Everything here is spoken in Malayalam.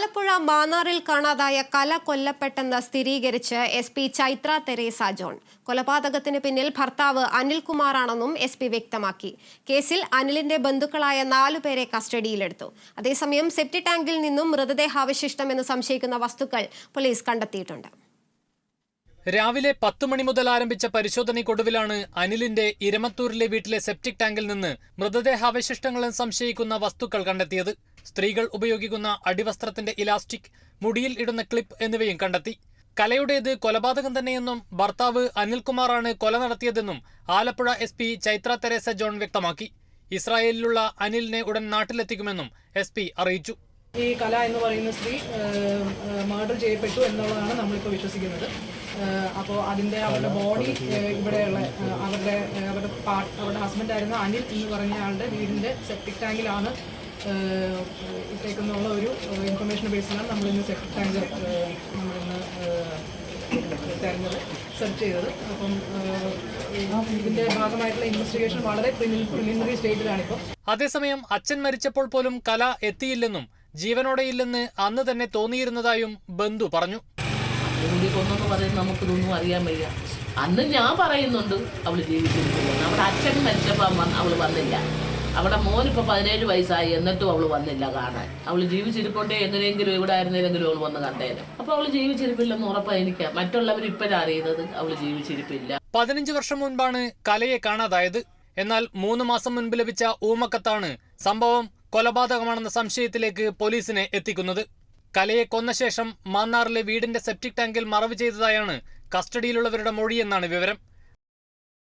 ആലപ്പുഴ മാന്നാറിൽ കാണാതായ കല കൊല്ലപ്പെട്ടെന്ന് സ്ഥിരീകരിച്ച് S P Chaitra Teresa John. കൊലപാതകത്തിന് പിന്നിൽ ഭർത്താവ് അനിൽകുമാറാണെന്നും എസ് പി വ്യക്തമാക്കി. കേസിൽ അനിലിന്റെ ബന്ധുക്കളായ നാലുപേരെ കസ്റ്റഡിയിലെടുത്തു. അതേസമയം സെപ്റ്റി ടാങ്കിൽ നിന്നും മൃതദേഹാവശിഷ്ടമെന്ന് സംശയിക്കുന്ന വസ്തുക്കൾ പോലീസ് കണ്ടെത്തിയിട്ടുണ്ട്. രാവിലെ പത്ത് മണി മുതൽ ആരംഭിച്ച പരിശോധനയ്ക്കൊടുവിലാണ് അനിലിന്റെ ഇരമത്തൂരിലെ വീട്ടിലെ സെപ്റ്റിക് ടാങ്കിൽ നിന്ന് മൃതദേഹാവശിഷ്ടങ്ങളെന്ന് സംശയിക്കുന്ന വസ്തുക്കൾ കണ്ടെത്തിയത്. സ്ത്രീകൾ ഉപയോഗിക്കുന്ന അടിവസ്ത്രത്തിന്റെ ഇലാസ്റ്റിക് മുടിയിൽ ഇടുന്ന ക്ലിപ്പ് എന്നിവയും കണ്ടെത്തി. കലയുടേത് കൊലപാതകം തന്നെയെന്നും ഭർത്താവ് അനിൽകുമാറാണ് കൊല നടത്തിയതെന്നും Alappuzha S P Chaitra Teresa John വ്യക്തമാക്കി. ഇസ്രായേലിലുള്ള അനിലിനെ ഉടൻ നാട്ടിലെത്തിക്കുമെന്നും എസ് പി അറിയിച്ചു. ഈ കല എന്ന് പറയുന്ന സ്ത്രീ മർഡർ ചെയ്യപ്പെട്ടു എന്നുള്ളതാണ് നമ്മളിപ്പോൾ വിശ്വസിക്കുന്നത്. അപ്പോൾ അതിന്റെ അവരുടെ ബോഡി ഇവിടെയുള്ള അവരുടെ അവരുടെ പാർട്ട് അവരുടെ ഹസ്ബൻഡായിരുന്ന അനിൽ എന്ന് പറഞ്ഞ ആളുടെ വീടിന്റെ സെപ്റ്റിക് ടാങ്കിലാണ് ഇട്ടേക്കുന്നുള്ള ഒരു ഇൻഫർമേഷൻ ബേസിലാണ് നമ്മളിന്ന് സെപ്റ്റിക് ടാങ്ക് ഏഹ്, നമ്മളിന്ന് തെരഞ്ഞത് സെർച്ച് ചെയ്തത്. അപ്പം ഇതിന്റെ ഭാഗമായിട്ടുള്ള ഇൻവെസ്റ്റിഗേഷൻ വളരെ പ്രിലിമിനറി സ്റ്റേജിലാണിപ്പോൾ അതേസമയം അച്ഛൻ മരിച്ചപ്പോൾ പോലും കല എത്തിയില്ലെന്നും ജീവനോടെയില്ലെന്ന് അന്ന് തന്നെ തോന്നിയിരുന്നതായും ബന്ധു പറഞ്ഞു. പറയുന്നത് നമുക്കിതൊന്നും അറിയാൻ വയ്യ. അന്ന് ഞാൻ പറയുന്നുണ്ട് അവൾ ജീവിച്ചിരിക്കുന്നു. നമ്മുടെ അച്ഛൻ മരിച്ചപ്പോൾ അവൾ അവൾ വന്നില്ല. അവിടെ മോനിപ്പോൾ പതിനേഴ് വയസ്സായി എന്നിട്ടും അവൾ വന്നില്ല കാണാൻ. അവൾ ജീവിച്ചിരിപ്പോട്ടെ എങ്ങനെയെങ്കിലും ഇവിടെ ആയിരുന്നെങ്കിലും അവൾ വന്ന് കണ്ടേനും. അപ്പോൾ അവൾ ജീവിച്ചിരിപ്പില്ലെന്ന് ഉറപ്പാണ് എനിക്ക്. മറ്റുള്ളവർ ഇപ്പോഴാണ് അറിയുന്നത് അവൾ ജീവിച്ചിരിപ്പില്ല. പതിനഞ്ച് വർഷം മുൻപാണ് കലയെ കാണാതായത്. എന്നാൽ മൂന്ന് മാസം മുൻപ് ലഭിച്ച ഊമക്കത്താണ് സംഭവം കൊലപാതകമാണെന്ന സംശയത്തിലേക്ക് പോലീസിനെ എത്തിക്കുന്നത്. കലയെ കൊന്ന ശേഷം മാന്നാറിലെ വീടിന്റെ സെപ്റ്റിക് ടാങ്കിൽ മറവ് ചെയ്തതായാണ് കസ്റ്റഡിയിലുള്ളവരുടെ മൊഴിയെന്നാണ് വിവരം.